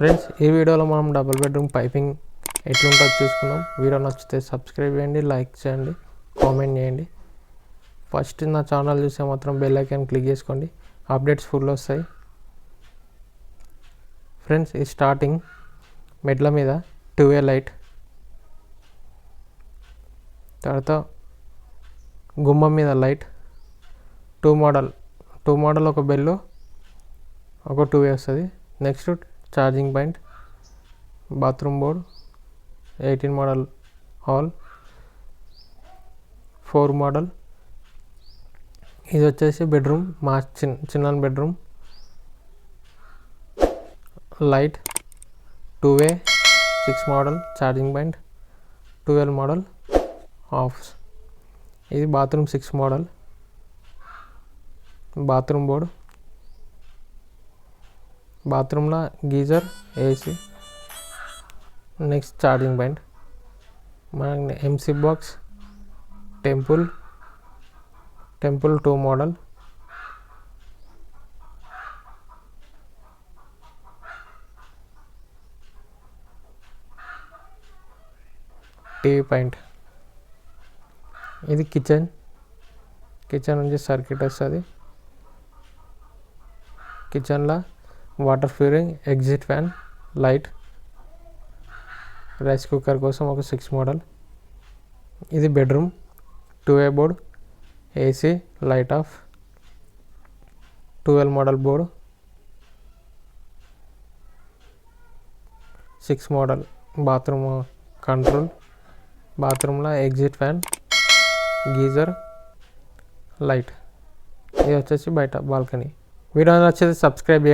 Friends ఈ వీడియోలో మనం డబుల్ బెడ్రూమ్ పైపింగ్ ఎట్లుంటుందో చూసుకుందాం. వీడియో నచ్చితే సబ్స్క్రైబ్ చేయండి లైక్ చేయండి కామెంట్ చేయండి. ఫస్ట్ నా ఛానల్ చూస్తే మాత్రం బెల్ ఐకాన్ క్లిక్ చేసుకోండి. అప్డేట్స్ ఫుల్ వస్తాయి. ఫ్రెండ్స్ ఈ స్టార్టింగ్ మెడ్ల మీద టూవే లైట్. తర్వాత గుమ్మం మీద light. Two model two model ఒక బెల్లు ఒక టూ వస్తుంది. Next charging point bathroom board eighteen model hall four model ఇది వచ్చేసి బెడ్రూమ్ మా చిన్న చిన్న bedroom light two way six model charging point twelve model offs ఇది bathroom six model bathroom board బాత్రూంలో geyser AC next charging point మన MC box temple temple two model TV point ఇది kitchen kitchen నుంచి circuit వస్తుంది కిచెన్లో water ఫ్యూరింగ్ exit fan light rice cooker కోసం ఒక six model. ఇది bedroom two A board AC light off twelve model board six model bathroom control బాత్రూంలో exit fan geyser light. ఇది వచ్చేసి బయట బాల్కనీ. వీడియో నచ్చితే సబ్స్క్రైబ్ చేయండి.